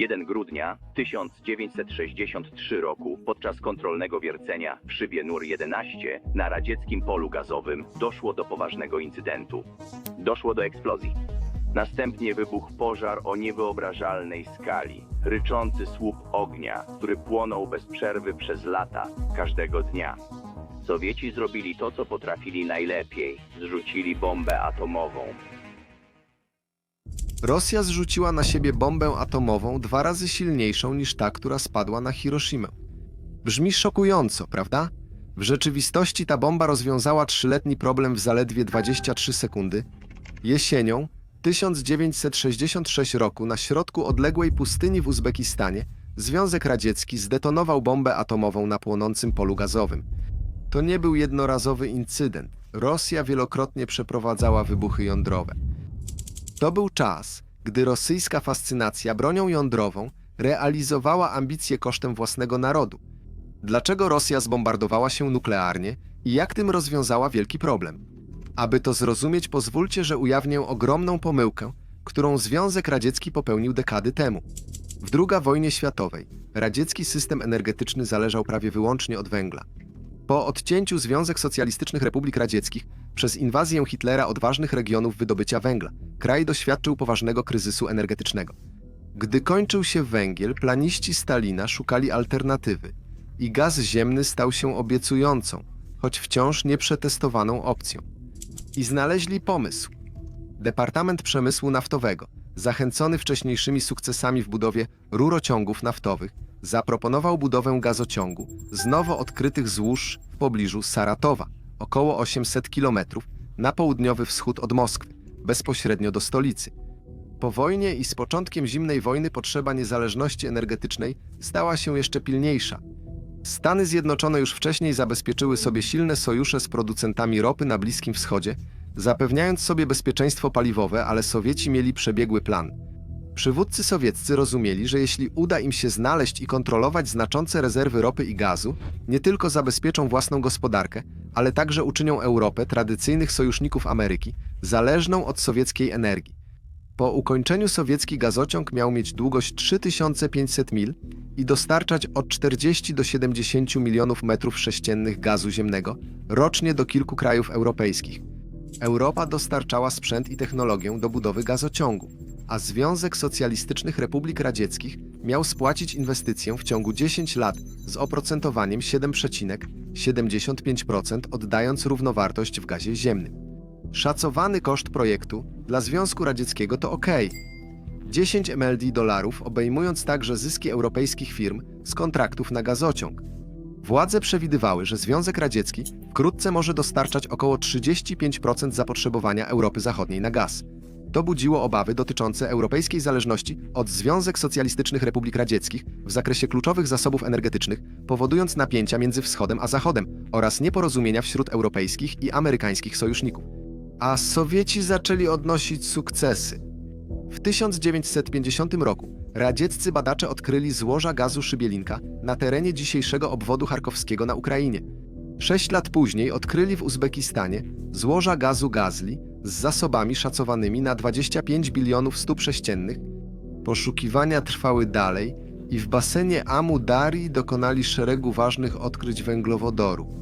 1 grudnia 1963 roku podczas kontrolnego wiercenia w szybie NUR 11 na radzieckim polu gazowym doszło do poważnego incydentu. Doszło do eksplozji. Następnie wybuchł pożar o niewyobrażalnej skali. Ryczący słup ognia, który płonął bez przerwy przez lata, każdego dnia. Sowieci zrobili to, co potrafili najlepiej. Zrzucili bombę atomową. Rosja zrzuciła na siebie bombę atomową dwa razy silniejszą niż ta, która spadła na Hiroshimę. Brzmi szokująco, prawda? W rzeczywistości ta bomba rozwiązała trzyletni problem w zaledwie 23 sekundy. Jesienią 1966 roku na środku odległej pustyni w Uzbekistanie Związek Radziecki zdetonował bombę atomową na płonącym polu gazowym. To nie był jednorazowy incydent. Rosja wielokrotnie przeprowadzała wybuchy jądrowe. To był czas, gdy rosyjska fascynacja bronią jądrową realizowała ambicje kosztem własnego narodu. Dlaczego Rosja zbombardowała się nuklearnie i jak tym rozwiązała wielki problem? Aby to zrozumieć, pozwólcie, że ujawnię ogromną pomyłkę, którą Związek Radziecki popełnił dekady temu. W II wojnie światowej radziecki system energetyczny zależał prawie wyłącznie od węgla. Po odcięciu Związek Socjalistycznych Republik Radzieckich przez inwazję Hitlera od ważnych regionów wydobycia węgla, kraj doświadczył poważnego kryzysu energetycznego. Gdy kończył się węgiel, planiści Stalina szukali alternatywy i gaz ziemny stał się obiecującą, choć wciąż nieprzetestowaną opcją. I znaleźli pomysł. Departament Przemysłu Naftowego, zachęcony wcześniejszymi sukcesami w budowie rurociągów naftowych, zaproponował budowę gazociągu z nowo odkrytych złóż w pobliżu Saratowa, około 800 km na południowy wschód od Moskwy, bezpośrednio do stolicy. Po wojnie i z początkiem zimnej wojny potrzeba niezależności energetycznej stała się jeszcze pilniejsza. Stany Zjednoczone już wcześniej zabezpieczyły sobie silne sojusze z producentami ropy na Bliskim Wschodzie, zapewniając sobie bezpieczeństwo paliwowe, ale Sowieci mieli przebiegły plan. Przywódcy sowieccy rozumieli, że jeśli uda im się znaleźć i kontrolować znaczące rezerwy ropy i gazu, nie tylko zabezpieczą własną gospodarkę, ale także uczynią Europę, tradycyjnych sojuszników Ameryki, zależną od sowieckiej energii. Po ukończeniu sowiecki gazociąg miał mieć długość 3500 mil i dostarczać od 40 do 70 milionów metrów sześciennych gazu ziemnego rocznie do kilku krajów europejskich. Europa dostarczała sprzęt i technologię do budowy gazociągu, a Związek Socjalistycznych Republik Radzieckich miał spłacić inwestycję w ciągu 10 lat z oprocentowaniem 7,75%, oddając równowartość w gazie ziemnym. Szacowany koszt projektu dla Związku Radzieckiego to ok. 10 MLD dolarów, obejmując także zyski europejskich firm z kontraktów na gazociąg. Władze przewidywały, że Związek Radziecki wkrótce może dostarczać około 35% zapotrzebowania Europy Zachodniej na gaz. To budziło obawy dotyczące europejskiej zależności od Związek Socjalistycznych Republik Radzieckich w zakresie kluczowych zasobów energetycznych, powodując napięcia między Wschodem a Zachodem oraz nieporozumienia wśród europejskich i amerykańskich sojuszników. A Sowieci zaczęli odnosić sukcesy. W 1950 roku radzieccy badacze odkryli złoża gazu Szybielinka na terenie dzisiejszego obwodu charkowskiego na Ukrainie. Sześć lat później odkryli w Uzbekistanie złoża gazu Gazli z zasobami szacowanymi na 25 bilionów stóp sześciennych. Poszukiwania trwały dalej i w basenie Amu Dari dokonali szeregu ważnych odkryć węglowodoru.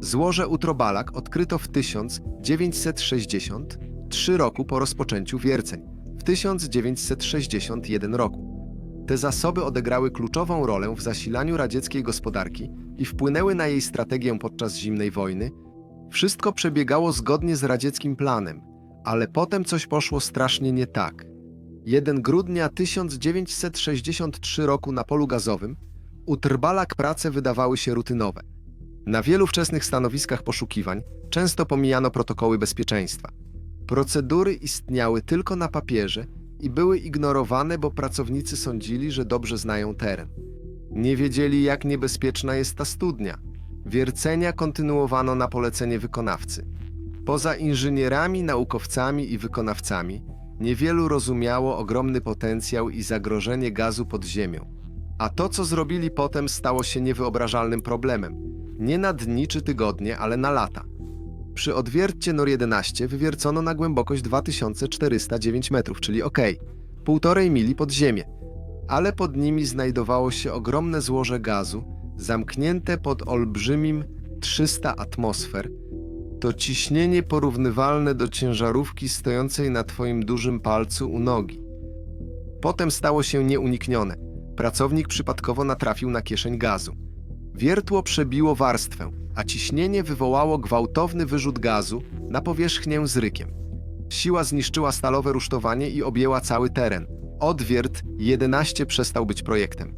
Złoże Utrobalak odkryto w 1963 roku po rozpoczęciu wierceń, w 1961 roku. Te zasoby odegrały kluczową rolę w zasilaniu radzieckiej gospodarki i wpłynęły na jej strategię podczas zimnej wojny. Wszystko przebiegało zgodnie z radzieckim planem, ale potem coś poszło strasznie nie tak. 1 grudnia 1963 roku na polu gazowym u Trbalak prace wydawały się rutynowe. Na wielu wczesnych stanowiskach poszukiwań często pomijano protokoły bezpieczeństwa. Procedury istniały tylko na papierze i były ignorowane, bo pracownicy sądzili, że dobrze znają teren. Nie wiedzieli, jak niebezpieczna jest ta studnia. Wiercenia kontynuowano na polecenie wykonawcy. Poza inżynierami, naukowcami i wykonawcami, niewielu rozumiało ogromny potencjał i zagrożenie gazu pod ziemią. A to, co zrobili potem, stało się niewyobrażalnym problemem. Nie na dni czy tygodnie, ale na lata. Przy odwiercie NOR 11 wywiercono na głębokość 2409 metrów, czyli ok, półtorej mili pod ziemię. ale pod nimi znajdowało się ogromne złoże gazu, zamknięte pod olbrzymim 300 atmosfer. To ciśnienie porównywalne do ciężarówki stojącej na twoim dużym palcu u nogi. Potem stało się nieuniknione. Pracownik przypadkowo natrafił na kieszeń gazu. Wiertło przebiło warstwę, a ciśnienie wywołało gwałtowny wyrzut gazu na powierzchnię z rykiem. Siła zniszczyła stalowe rusztowanie i objęła cały teren. Odwiert 11 przestał być projektem.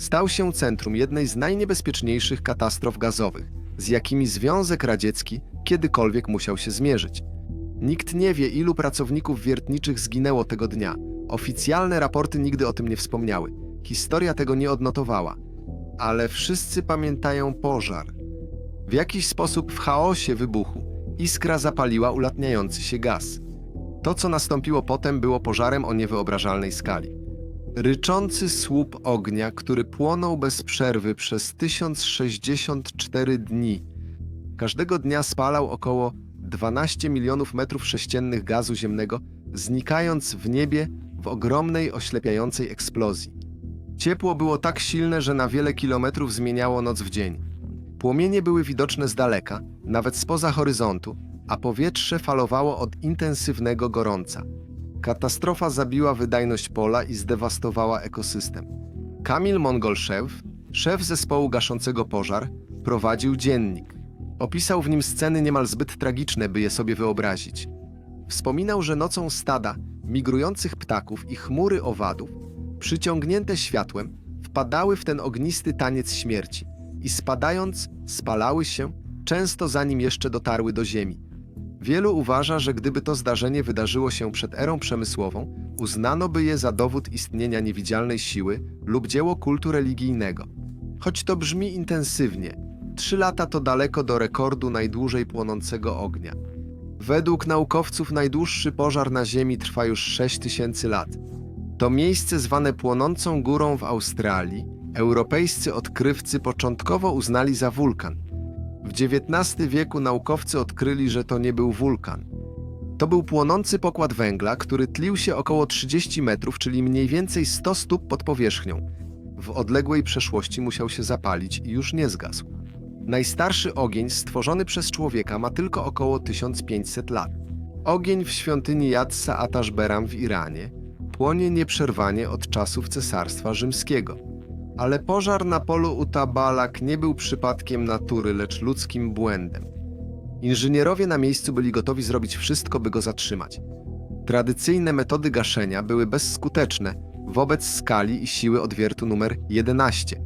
Stał się centrum jednej z najniebezpieczniejszych katastrof gazowych, z jakimi Związek Radziecki kiedykolwiek musiał się zmierzyć. Nikt nie wie, ilu pracowników wiertniczych zginęło tego dnia. Oficjalne raporty nigdy o tym nie wspomniały. Historia tego nie odnotowała. Ale wszyscy pamiętają pożar. W jakiś sposób w chaosie wybuchu iskra zapaliła ulatniający się gaz. To, co nastąpiło potem, było pożarem o niewyobrażalnej skali. Ryczący słup ognia, który płonął bez przerwy przez 1064 dni. Każdego dnia spalał około 12 milionów metrów sześciennych gazu ziemnego, znikając w niebie w ogromnej, oślepiającej eksplozji. Ciepło było tak silne, że na wiele kilometrów zmieniało noc w dzień. Płomienie były widoczne z daleka, nawet spoza horyzontu, a powietrze falowało od intensywnego gorąca. Katastrofa zabiła wydajność pola i zdewastowała ekosystem. Kamil Mongolszew, szef zespołu gaszącego pożar, prowadził dziennik. Opisał w nim sceny niemal zbyt tragiczne, by je sobie wyobrazić. Wspominał, że nocą stada, migrujących ptaków i chmury owadów, przyciągnięte światłem, wpadały w ten ognisty taniec śmierci i spadając, spalały się, często zanim jeszcze dotarły do ziemi. Wielu uważa, że gdyby to zdarzenie wydarzyło się przed erą przemysłową, uznano by je za dowód istnienia niewidzialnej siły lub dzieło kultu religijnego. Choć to brzmi intensywnie, trzy lata to daleko do rekordu najdłużej płonącego ognia. Według naukowców najdłuższy pożar na Ziemi trwa już 6 tysięcy lat. To miejsce zwane płonącą górą w Australii, europejscy odkrywcy początkowo uznali za wulkan. W XIX wieku naukowcy odkryli, że to nie był wulkan. To był płonący pokład węgla, który tlił się około 30 metrów, czyli mniej więcej 100 stóp pod powierzchnią. W odległej przeszłości musiał się zapalić i już nie zgasł. Najstarszy ogień stworzony przez człowieka ma tylko około 1500 lat. Ogień w świątyni Yatsa Atashberam w Iranie płonie nieprzerwanie od czasów Cesarstwa Rzymskiego. Ale pożar na polu Utabalak nie był przypadkiem natury, lecz ludzkim błędem. Inżynierowie na miejscu byli gotowi zrobić wszystko, by go zatrzymać. Tradycyjne metody gaszenia były bezskuteczne wobec skali i siły odwiertu numer 11.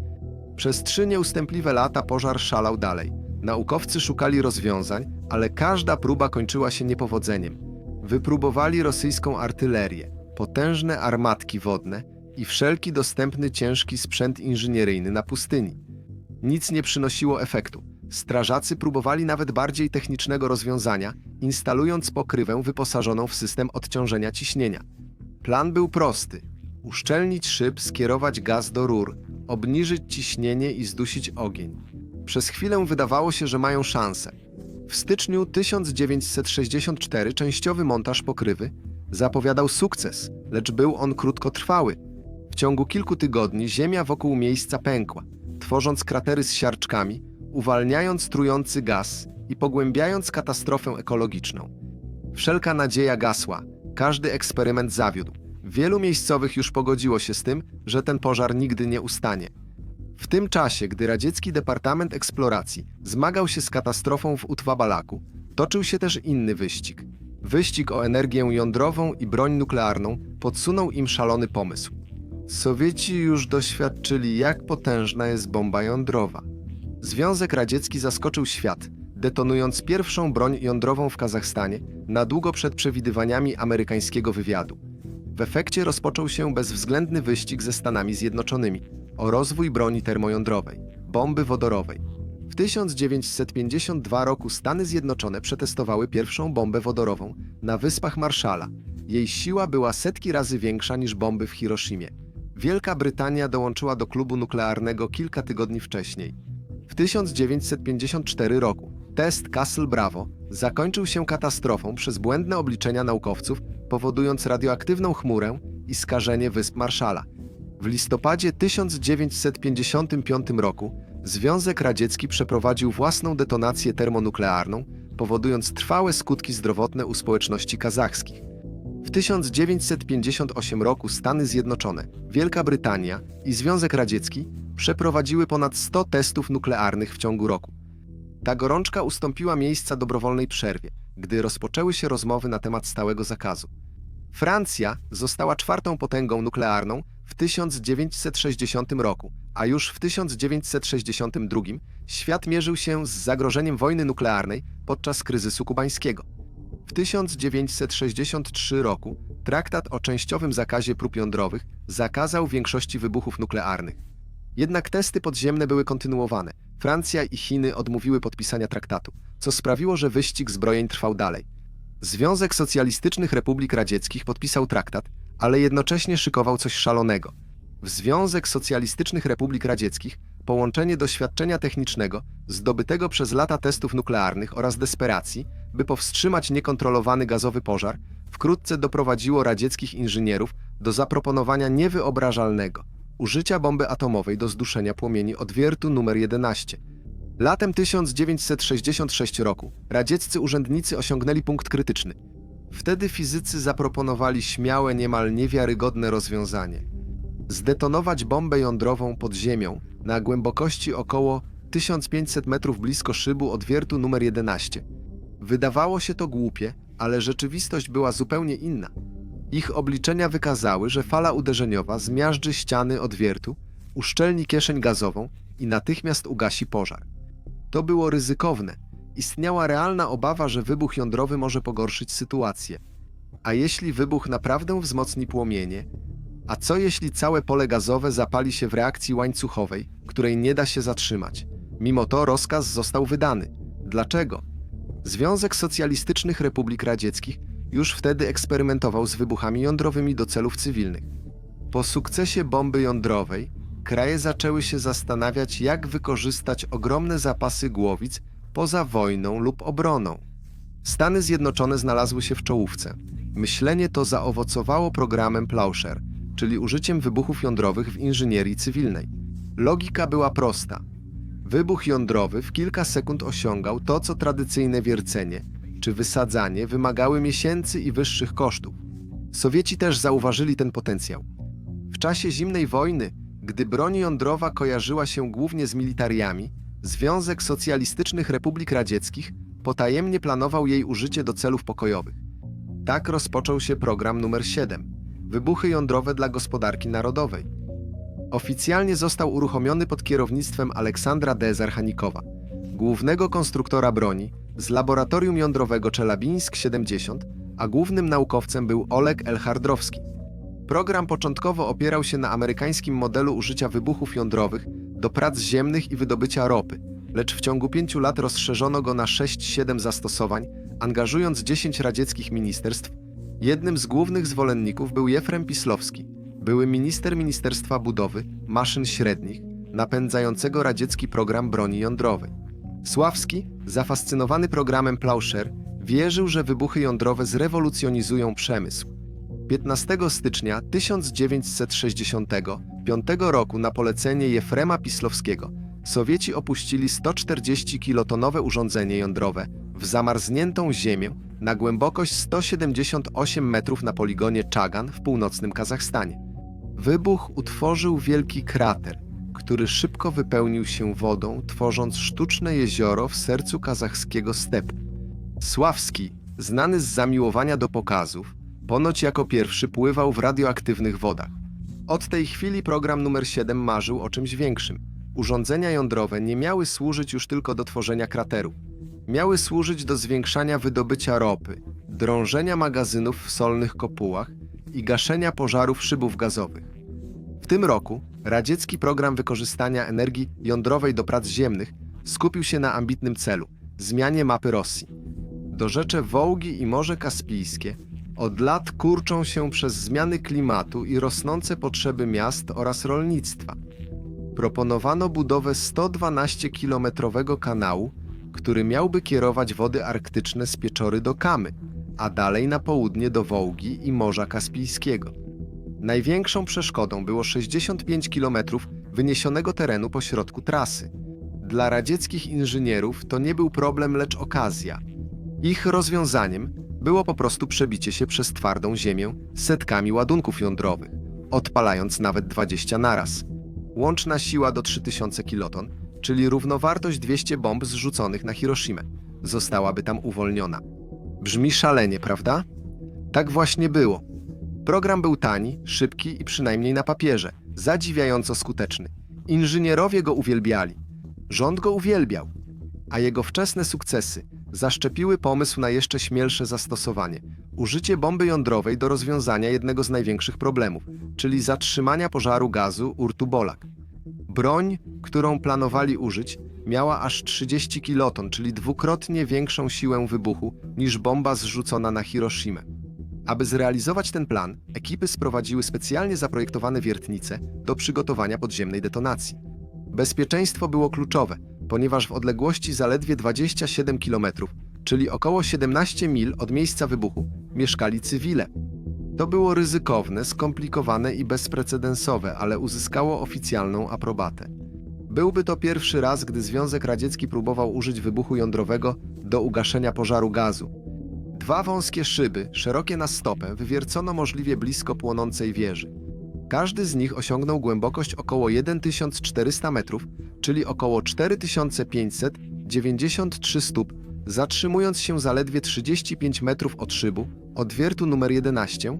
Przez trzy nieustępliwe lata pożar szalał dalej. Naukowcy szukali rozwiązań, ale każda próba kończyła się niepowodzeniem. Wypróbowali rosyjską artylerię, potężne armatki wodne i wszelki dostępny ciężki sprzęt inżynieryjny na pustyni. Nic nie przynosiło efektu. Strażacy próbowali nawet bardziej technicznego rozwiązania, instalując pokrywę wyposażoną w system odciążenia ciśnienia. Plan był prosty: uszczelnić szyb, skierować gaz do rur, obniżyć ciśnienie i zdusić ogień. Przez chwilę wydawało się, że mają szansę. W styczniu 1964 częściowy montaż pokrywy zapowiadał sukces, lecz był on krótkotrwały. W ciągu kilku tygodni ziemia wokół miejsca pękła, tworząc kratery z siarczkami, uwalniając trujący gaz i pogłębiając katastrofę ekologiczną. Wszelka nadzieja gasła, każdy eksperyment zawiódł. Wielu miejscowych już pogodziło się z tym, że ten pożar nigdy nie ustanie. W tym czasie, gdy radziecki Departament Eksploracji zmagał się z katastrofą w Utwabalaku, toczył się też inny wyścig. Wyścig o energię jądrową i broń nuklearną podsunął im szalony pomysł. Sowieci już doświadczyli, jak potężna jest bomba jądrowa. Związek Radziecki zaskoczył świat, detonując pierwszą broń jądrową w Kazachstanie na długo przed przewidywaniami amerykańskiego wywiadu. W efekcie rozpoczął się bezwzględny wyścig ze Stanami Zjednoczonymi o rozwój broni termojądrowej, bomby wodorowej. W 1952 roku Stany Zjednoczone przetestowały pierwszą bombę wodorową na Wyspach Marszala. Jej siła była setki razy większa niż bomby w Hiroshimie. Wielka Brytania dołączyła do klubu nuklearnego kilka tygodni wcześniej. W 1954 roku test Castle Bravo zakończył się katastrofą przez błędne obliczenia naukowców, powodując radioaktywną chmurę i skażenie Wysp Marszala. W listopadzie 1955 roku Związek Radziecki przeprowadził własną detonację termonuklearną, powodując trwałe skutki zdrowotne u społeczności kazachskich. W 1958 roku Stany Zjednoczone, Wielka Brytania i Związek Radziecki przeprowadziły ponad 100 testów nuklearnych w ciągu roku. Ta gorączka ustąpiła miejsca dobrowolnej przerwie, gdy rozpoczęły się rozmowy na temat stałego zakazu. Francja została czwartą potęgą nuklearną w 1960 roku, a już w 1962 świat mierzył się z zagrożeniem wojny nuklearnej podczas kryzysu kubańskiego. W 1963 roku traktat o częściowym zakazie prób jądrowych zakazał większości wybuchów nuklearnych. Jednak testy podziemne były kontynuowane. Francja i Chiny odmówiły podpisania traktatu, co sprawiło, że wyścig zbrojeń trwał dalej. Związek Socjalistycznych Republik Radzieckich podpisał traktat, ale jednocześnie szykował coś szalonego. W Związek Socjalistycznych Republik Radzieckich połączenie doświadczenia technicznego zdobytego przez lata testów nuklearnych oraz desperacji, by powstrzymać niekontrolowany gazowy pożar, wkrótce doprowadziło radzieckich inżynierów do zaproponowania niewyobrażalnego użycia bomby atomowej do zduszenia płomieni odwiertu numer 11. Latem 1966 roku radzieccy urzędnicy osiągnęli punkt krytyczny. Wtedy fizycy zaproponowali śmiałe, niemal niewiarygodne rozwiązanie. Zdetonować bombę jądrową pod ziemią na głębokości około 1500 metrów blisko szybu odwiertu numer 11. Wydawało się to głupie, ale rzeczywistość była zupełnie inna. Ich obliczenia wykazały, że fala uderzeniowa zmiażdży ściany odwiertu, uszczelni kieszeń gazową i natychmiast ugasi pożar. To było ryzykowne. Istniała realna obawa, że wybuch jądrowy może pogorszyć sytuację. A jeśli wybuch naprawdę wzmocni płomienie? A co jeśli całe pole gazowe zapali się w reakcji łańcuchowej, której nie da się zatrzymać? Mimo to rozkaz został wydany. Dlaczego? Związek Socjalistycznych Republik Radzieckich już wtedy eksperymentował z wybuchami jądrowymi do celów cywilnych. Po sukcesie bomby jądrowej kraje zaczęły się zastanawiać, jak wykorzystać ogromne zapasy głowic poza wojną lub obroną. Stany Zjednoczone znalazły się w czołówce. Myślenie to zaowocowało programem Plaucher, czyli użyciem wybuchów jądrowych w inżynierii cywilnej. Logika była prosta. Wybuch jądrowy w kilka sekund osiągał to, co tradycyjne wiercenie czy wysadzanie wymagały miesięcy i wyższych kosztów. Sowieci też zauważyli ten potencjał. W czasie zimnej wojny, gdy broń jądrowa kojarzyła się głównie z militariami, Związek Socjalistycznych Republik Radzieckich potajemnie planował jej użycie do celów pokojowych. Tak rozpoczął się program numer 7 Wybuchy jądrowe dla gospodarki narodowej. Oficjalnie został uruchomiony pod kierownictwem Aleksandra D. Zarchanikowa, głównego konstruktora broni z laboratorium jądrowego Czelabińsk 70, a głównym naukowcem był Oleg Elhardrowski. Program początkowo opierał się na amerykańskim modelu użycia wybuchów jądrowych do prac ziemnych i wydobycia ropy, lecz w ciągu pięciu lat rozszerzono go na 6-7 zastosowań, angażując 10 radzieckich ministerstw. Jednym z głównych zwolenników był Jefrem Pislowski, były minister Ministerstwa Budowy, Maszyn Średnich, napędzającego radziecki program broni jądrowej. Sławski, zafascynowany programem Plaucher, wierzył, że wybuchy jądrowe zrewolucjonizują przemysł. 15 stycznia 1965 roku na polecenie Jefrema Pislowskiego Sowieci opuścili 140-kilotonowe urządzenie jądrowe w zamarzniętą ziemię na głębokość 178 metrów na poligonie Czagan w północnym Kazachstanie. Wybuch utworzył wielki krater, który szybko wypełnił się wodą, tworząc sztuczne jezioro w sercu kazachskiego stepu. Sławski, znany z zamiłowania do pokazów, ponoć jako pierwszy pływał w radioaktywnych wodach. Od tej chwili program numer 7 marzył o czymś większym. Urządzenia jądrowe nie miały służyć już tylko do tworzenia krateru. Miały służyć do zwiększania wydobycia ropy, drążenia magazynów w solnych kopułach i gaszenia pożarów szybów gazowych. W tym roku radziecki program wykorzystania energii jądrowej do prac ziemnych skupił się na ambitnym celu zmianie mapy Rosji. Dorzecze Wołgi i Morze Kaspijskie od lat kurczą się przez zmiany klimatu i rosnące potrzeby miast oraz rolnictwa. Proponowano budowę 112-kilometrowego kanału, który miałby kierować wody arktyczne z Pieczory do Kamy, a dalej na południe do Wołgi i Morza Kaspijskiego. Największą przeszkodą było 65 km wyniesionego terenu pośrodku trasy. Dla radzieckich inżynierów to nie był problem, lecz okazja. Ich rozwiązaniem było po prostu przebicie się przez twardą ziemię setkami ładunków jądrowych, odpalając nawet 20 naraz. Łączna siła do 3000 kiloton, czyli równowartość 200 bomb zrzuconych na Hiroshimę, zostałaby tam uwolniona. Brzmi szalenie, prawda? Tak właśnie było. Program był tani, szybki i przynajmniej na papierze, zadziwiająco skuteczny. Inżynierowie go uwielbiali. Rząd go uwielbiał, a jego wczesne sukcesy zaszczepiły pomysł na jeszcze śmielsze zastosowanie użycie bomby jądrowej do rozwiązania jednego z największych problemów, czyli zatrzymania pożaru gazu Urtubolak. Broń, którą planowali użyć, miała aż 30 kiloton, czyli dwukrotnie większą siłę wybuchu niż bomba zrzucona na Hiroshimę. Aby zrealizować ten plan, ekipy sprowadziły specjalnie zaprojektowane wiertnice do przygotowania podziemnej detonacji. Bezpieczeństwo było kluczowe, ponieważ w odległości zaledwie 27 km, czyli około 17 mil od miejsca wybuchu, mieszkali cywile. To było ryzykowne, skomplikowane i bezprecedensowe, ale uzyskało oficjalną aprobatę. Byłby to pierwszy raz, gdy Związek Radziecki próbował użyć wybuchu jądrowego do ugaszenia pożaru gazu. Dwa wąskie szyby, szerokie na stopę, wywiercono możliwie blisko płonącej wieży. Każdy z nich osiągnął głębokość około 1400 metrów, czyli około 4593 stóp, zatrzymując się zaledwie 35 metrów od szybu, od wiertu numer 11.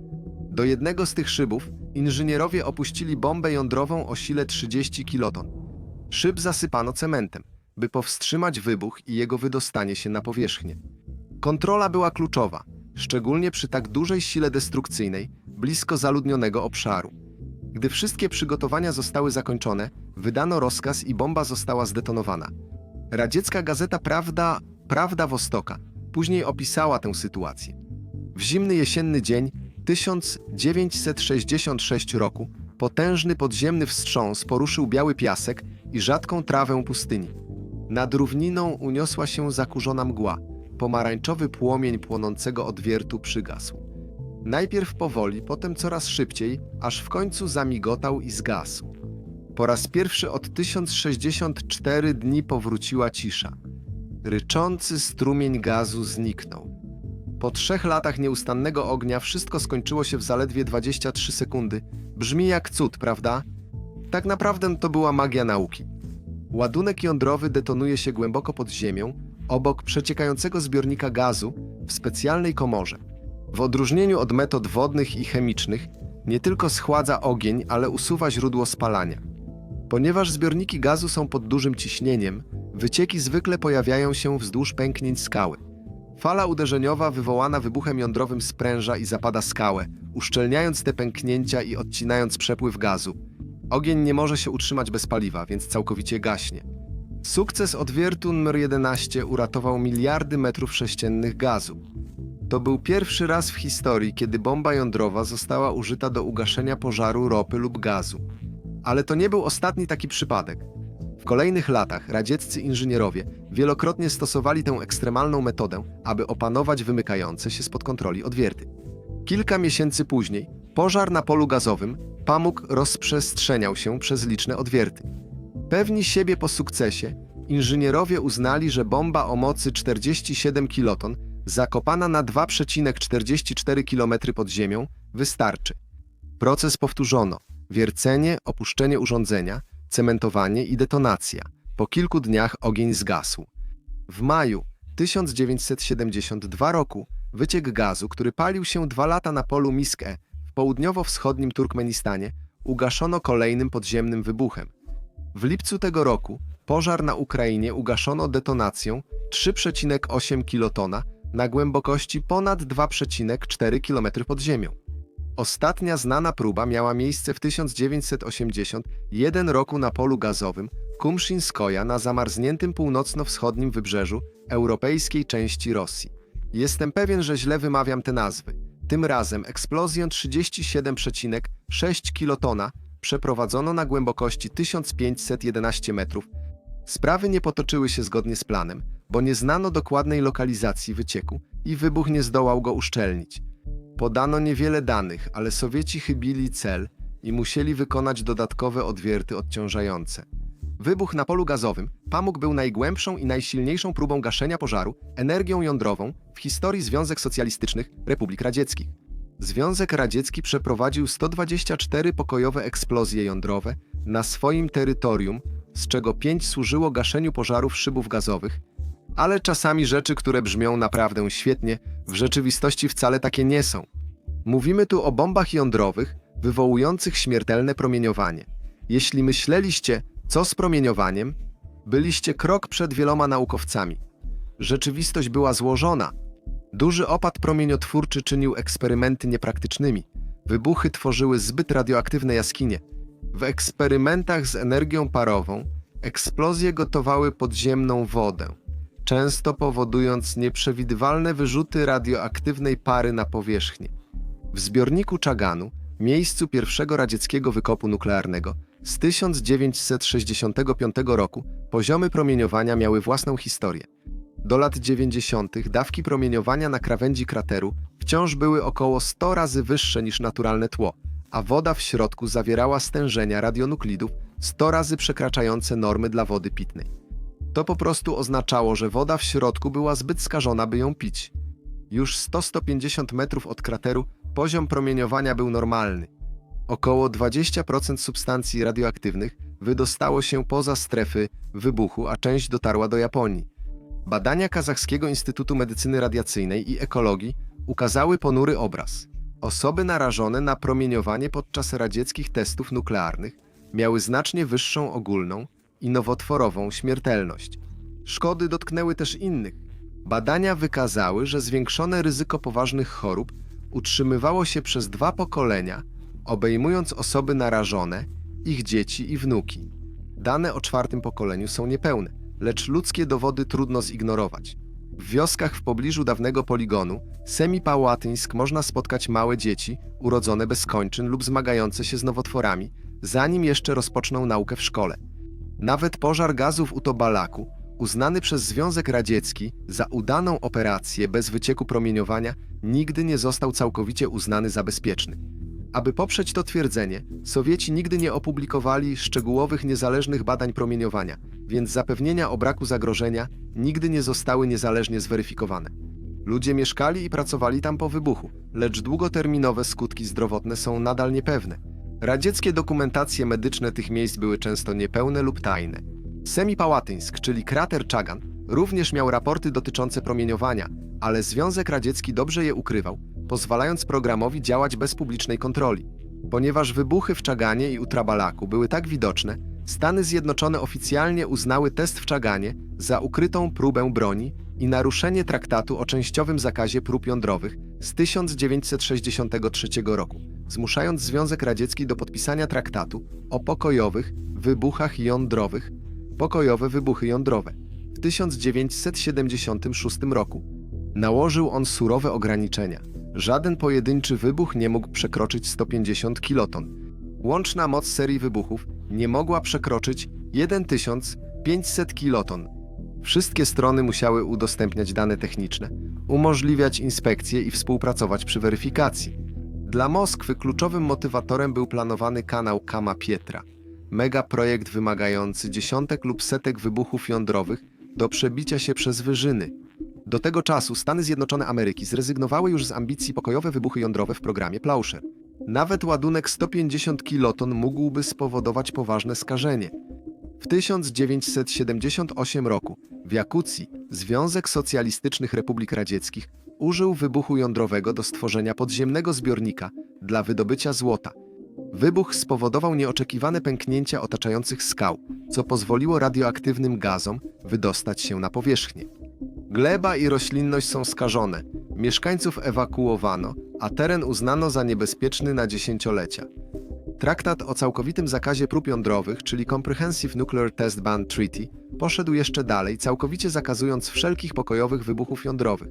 Do jednego z tych szybów inżynierowie opuścili bombę jądrową o sile 30 kiloton. Szyb zasypano cementem, by powstrzymać wybuch i jego wydostanie się na powierzchnię. Kontrola była kluczowa, szczególnie przy tak dużej sile destrukcyjnej, blisko zaludnionego obszaru. Gdy wszystkie przygotowania zostały zakończone, wydano rozkaz i bomba została zdetonowana. Radziecka gazeta Prawda, Prawda Wostoka później opisała tę sytuację. W zimny jesienny dzień 1966 roku potężny podziemny wstrząs poruszył biały piasek i rzadką trawę pustyni. Nad równiną uniosła się zakurzona mgła. Pomarańczowy płomień płonącego odwiertu przygasł. Najpierw powoli, potem coraz szybciej, aż w końcu zamigotał i zgasł. Po raz pierwszy od 1064 dni powróciła cisza. Ryczący strumień gazu zniknął. Po trzech latach nieustannego ognia wszystko skończyło się w zaledwie 23 sekundy. Brzmi jak cud, prawda? Tak naprawdę to była magia nauki. Ładunek jądrowy detonuje się głęboko pod ziemią, obok przeciekającego zbiornika gazu w specjalnej komorze. W odróżnieniu od metod wodnych i chemicznych, nie tylko schładza ogień, ale usuwa źródło spalania. Ponieważ zbiorniki gazu są pod dużym ciśnieniem, wycieki zwykle pojawiają się wzdłuż pęknięć skały. Fala uderzeniowa wywołana wybuchem jądrowym spręża i zapada skałę, uszczelniając te pęknięcia i odcinając przepływ gazu. Ogień nie może się utrzymać bez paliwa, więc całkowicie gaśnie. Sukces odwiertu nr 11 uratował miliardy metrów sześciennych gazu. To był pierwszy raz w historii, kiedy bomba jądrowa została użyta do ugaszenia pożaru ropy lub gazu. Ale to nie był ostatni taki przypadek. W kolejnych latach radzieccy inżynierowie wielokrotnie stosowali tę ekstremalną metodę, aby opanować wymykające się spod kontroli odwierty. Kilka miesięcy później pożar na polu gazowym Pamuk rozprzestrzeniał się przez liczne odwierty. Pewni siebie po sukcesie, inżynierowie uznali, że bomba o mocy 47 kiloton, zakopana na 2,44 km pod ziemią, wystarczy. Proces powtórzono. Wiercenie, opuszczenie urządzenia, cementowanie i detonacja. Po kilku dniach ogień zgasł. W maju 1972 roku wyciek gazu, który palił się dwa lata na polu Misk-E w południowo-wschodnim Turkmenistanie, ugaszono kolejnym podziemnym wybuchem. W lipcu tego roku pożar na Ukrainie ugaszono detonacją 3,8 kilotona na głębokości ponad 2,4 km pod ziemią. Ostatnia znana próba miała miejsce w 1981 roku na polu gazowym Kumszynskoja na zamarzniętym północno-wschodnim wybrzeżu europejskiej części Rosji. Jestem pewien, że źle wymawiam te nazwy. Tym razem eksplozję 37,6 kilotona przeprowadzono na głębokości 1511 metrów. Sprawy nie potoczyły się zgodnie z planem, bo nie znano dokładnej lokalizacji wycieku i wybuch nie zdołał go uszczelnić. Podano niewiele danych, ale Sowieci chybili cel i musieli wykonać dodatkowe odwierty odciążające. Wybuch na polu gazowym Pamuk był najgłębszą i najsilniejszą próbą gaszenia pożaru energią jądrową w historii Związek Socjalistycznych Republik Radzieckich. Związek Radziecki przeprowadził 124 pokojowe eksplozje jądrowe na swoim terytorium, z czego 5 służyło gaszeniu pożarów szybów gazowych, ale czasami rzeczy, które brzmią naprawdę świetnie, w rzeczywistości wcale takie nie są. Mówimy tu o bombach jądrowych wywołujących śmiertelne promieniowanie. Jeśli myśleliście, co z promieniowaniem, byliście krok przed wieloma naukowcami. Rzeczywistość była złożona. Duży opad promieniotwórczy czynił eksperymenty niepraktycznymi. Wybuchy tworzyły zbyt radioaktywne jaskinie. W eksperymentach z energią parową eksplozje gotowały podziemną wodę, często powodując nieprzewidywalne wyrzuty radioaktywnej pary na powierzchnię. W zbiorniku Czaganu, miejscu pierwszego radzieckiego wykopu nuklearnego, z 1965 roku poziomy promieniowania miały własną historię. Do lat 90. dawki promieniowania na krawędzi krateru wciąż były około 100 razy wyższe niż naturalne tło, a woda w środku zawierała stężenia radionuklidów 100 razy przekraczające normy dla wody pitnej. To po prostu oznaczało, że woda w środku była zbyt skażona, by ją pić. Już 100-150 metrów od krateru poziom promieniowania był normalny. Około 20% substancji radioaktywnych wydostało się poza strefy wybuchu, a część dotarła do Japonii. Badania Kazachskiego Instytutu Medycyny Radiacyjnej i Ekologii ukazały ponury obraz. Osoby narażone na promieniowanie podczas radzieckich testów nuklearnych miały znacznie wyższą ogólną i nowotworową śmiertelność. Szkody dotknęły też innych. Badania wykazały, że zwiększone ryzyko poważnych chorób utrzymywało się przez dwa pokolenia, obejmując osoby narażone, ich dzieci i wnuki. Dane o czwartym pokoleniu są niepełne, lecz ludzkie dowody trudno zignorować. W wioskach w pobliżu dawnego poligonu Semipałatyńsk można spotkać małe dzieci urodzone bez kończyn lub zmagające się z nowotworami, zanim jeszcze rozpoczną naukę w szkole. Nawet pożar gazów u Tobalaku, uznany przez Związek Radziecki za udaną operację bez wycieku promieniowania, nigdy nie został całkowicie uznany za bezpieczny. Aby poprzeć to twierdzenie, Sowieci nigdy nie opublikowali szczegółowych niezależnych badań promieniowania, więc zapewnienia o braku zagrożenia nigdy nie zostały niezależnie zweryfikowane. Ludzie mieszkali i pracowali tam po wybuchu, lecz długoterminowe skutki zdrowotne są nadal niepewne. Radzieckie dokumentacje medyczne tych miejsc były często niepełne lub tajne. Semipałatyńsk, czyli krater Czagan, również miał raporty dotyczące promieniowania, ale Związek Radziecki dobrze je ukrywał, pozwalając programowi działać bez publicznej kontroli. Ponieważ wybuchy w Czaganie i Utrabalaku były tak widoczne, Stany Zjednoczone oficjalnie uznały test w Czaganie za ukrytą próbę broni i naruszenie traktatu o częściowym zakazie prób jądrowych z 1963 roku, zmuszając Związek Radziecki do podpisania traktatu o pokojowych wybuchach jądrowych, pokojowe wybuchy jądrowe w 1976 roku. Nałożył on surowe ograniczenia. Żaden pojedynczy wybuch nie mógł przekroczyć 150 kiloton. Łączna moc serii wybuchów nie mogła przekroczyć 1500 kiloton. Wszystkie strony musiały udostępniać dane techniczne, umożliwiać inspekcje i współpracować przy weryfikacji. Dla Moskwy kluczowym motywatorem był planowany kanał Kama Pietra, mega projekt wymagający dziesiątek lub setek wybuchów jądrowych do przebicia się przez wyżyny. Do tego czasu Stany Zjednoczone Ameryki zrezygnowały już z ambicji pokojowe wybuchy jądrowe w programie Plauscher. Nawet ładunek 150 kiloton mógłby spowodować poważne skażenie. W 1978 roku w Jakucji Związek Socjalistycznych Republik Radzieckich użył wybuchu jądrowego do stworzenia podziemnego zbiornika dla wydobycia złota. Wybuch spowodował nieoczekiwane pęknięcia otaczających skał, co pozwoliło radioaktywnym gazom wydostać się na powierzchnię. Gleba i roślinność są skażone, mieszkańców ewakuowano, a teren uznano za niebezpieczny na dziesięciolecia. Traktat o całkowitym zakazie prób jądrowych, czyli Comprehensive Nuclear Test Ban Treaty, poszedł jeszcze dalej, całkowicie zakazując wszelkich pokojowych wybuchów jądrowych.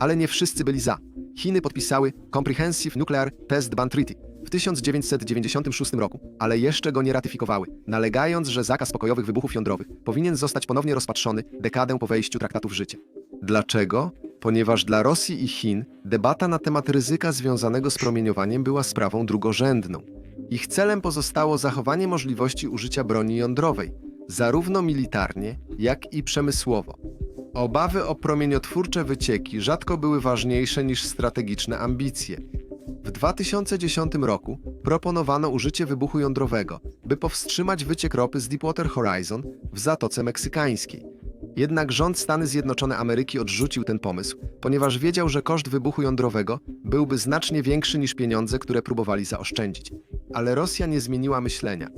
Ale nie wszyscy byli za. Chiny podpisały Comprehensive Nuclear Test Ban Treaty 1996 roku, ale jeszcze go nie ratyfikowały, nalegając, że zakaz pokojowych wybuchów jądrowych powinien zostać ponownie rozpatrzony dekadę po wejściu traktatu w życie. Dlaczego? ponieważ dla Rosji i Chin debata na temat ryzyka związanego z promieniowaniem była sprawą drugorzędną. Ich celem pozostało zachowanie możliwości użycia broni jądrowej, zarówno militarnie, jak i przemysłowo. Obawy o promieniotwórcze wycieki rzadko były ważniejsze niż strategiczne ambicje. W 2010 roku proponowano użycie wybuchu jądrowego, by powstrzymać wyciek ropy z Deepwater Horizon w Zatoce Meksykańskiej. Jednak rząd Stany Zjednoczone Ameryki odrzucił ten pomysł, ponieważ wiedział, że koszt wybuchu jądrowego byłby znacznie większy niż pieniądze, które próbowali zaoszczędzić. Ale Rosja nie zmieniła myślenia.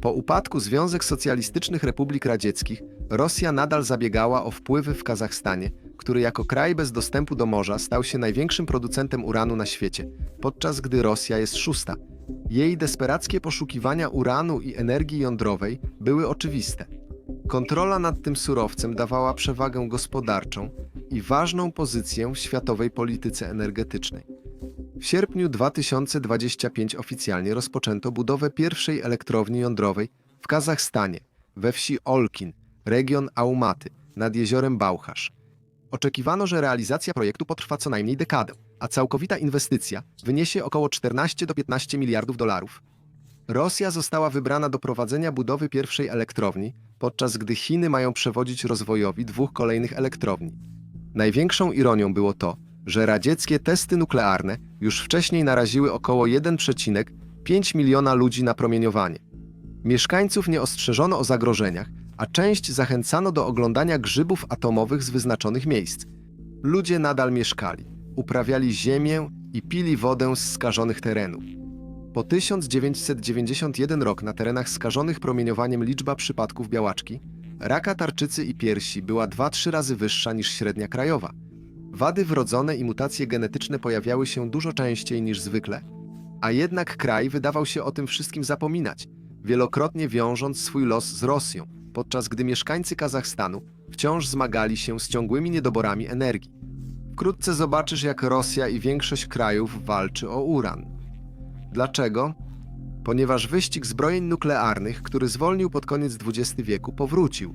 Po upadku Związek Socjalistycznych Republik Radzieckich, Rosja nadal zabiegała o wpływy w Kazachstanie, który jako kraj bez dostępu do morza stał się największym producentem uranu na świecie, podczas gdy Rosja jest szósta. Jej desperackie poszukiwania uranu i energii jądrowej były oczywiste. Kontrola nad tym surowcem dawała przewagę gospodarczą i ważną pozycję w światowej polityce energetycznej. W sierpniu 2025 oficjalnie rozpoczęto budowę pierwszej elektrowni jądrowej w Kazachstanie, we wsi Olkin, region Aumaty, nad jeziorem Bałchasz. Oczekiwano, że realizacja projektu potrwa co najmniej dekadę, a całkowita inwestycja wyniesie około 14 do 15 miliardów dolarów. Rosja została wybrana do prowadzenia budowy pierwszej elektrowni, podczas gdy Chiny mają przewodzić rozwojowi dwóch kolejnych elektrowni. Największą ironią było to, że radzieckie testy nuklearne już wcześniej naraziły około 1,5 miliona ludzi na promieniowanie. Mieszkańców nie ostrzeżono o zagrożeniach, a część zachęcano do oglądania grzybów atomowych z wyznaczonych miejsc. Ludzie nadal mieszkali, uprawiali ziemię i pili wodę z skażonych terenów. Po 1991 rok na terenach skażonych promieniowaniem liczba przypadków białaczki, raka tarczycy i piersi była 2-3 razy wyższa niż średnia krajowa. Wady wrodzone i mutacje genetyczne pojawiały się dużo częściej niż zwykle, a jednak kraj wydawał się o tym wszystkim zapominać, wielokrotnie wiążąc swój los z Rosją, podczas gdy mieszkańcy Kazachstanu wciąż zmagali się z ciągłymi niedoborami energii. Wkrótce zobaczysz, jak Rosja i większość krajów walczy o uran. Dlaczego? Ponieważ wyścig zbrojeń nuklearnych, który zwolnił pod koniec XX wieku, powrócił.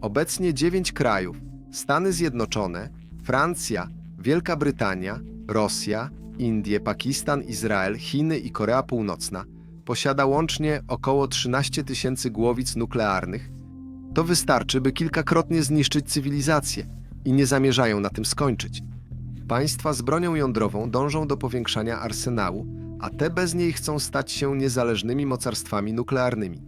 Obecnie dziewięć krajów Stany Zjednoczone, Francja, Wielka Brytania, Rosja, Indie, Pakistan, Izrael, Chiny i Korea Północna posiada łącznie około 13 tysięcy głowic nuklearnych. To wystarczy, by kilkakrotnie zniszczyć cywilizację i nie zamierzają na tym skończyć. Państwa z bronią jądrową dążą do powiększania arsenału, a te bez niej chcą stać się niezależnymi mocarstwami nuklearnymi.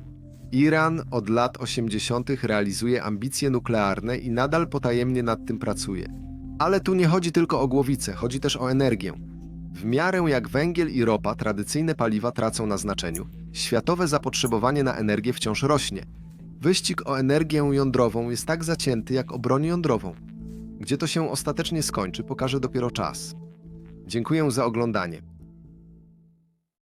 Iran od lat 80. realizuje ambicje nuklearne i nadal potajemnie nad tym pracuje. Ale tu nie chodzi tylko o głowicę, chodzi też o energię. W miarę jak węgiel i ropa tradycyjne paliwa tracą na znaczeniu, światowe zapotrzebowanie na energię wciąż rośnie. Wyścig o energię jądrową jest tak zacięty jak o broń jądrową. Gdzie to się ostatecznie skończy, pokaże dopiero czas. Dziękuję za oglądanie.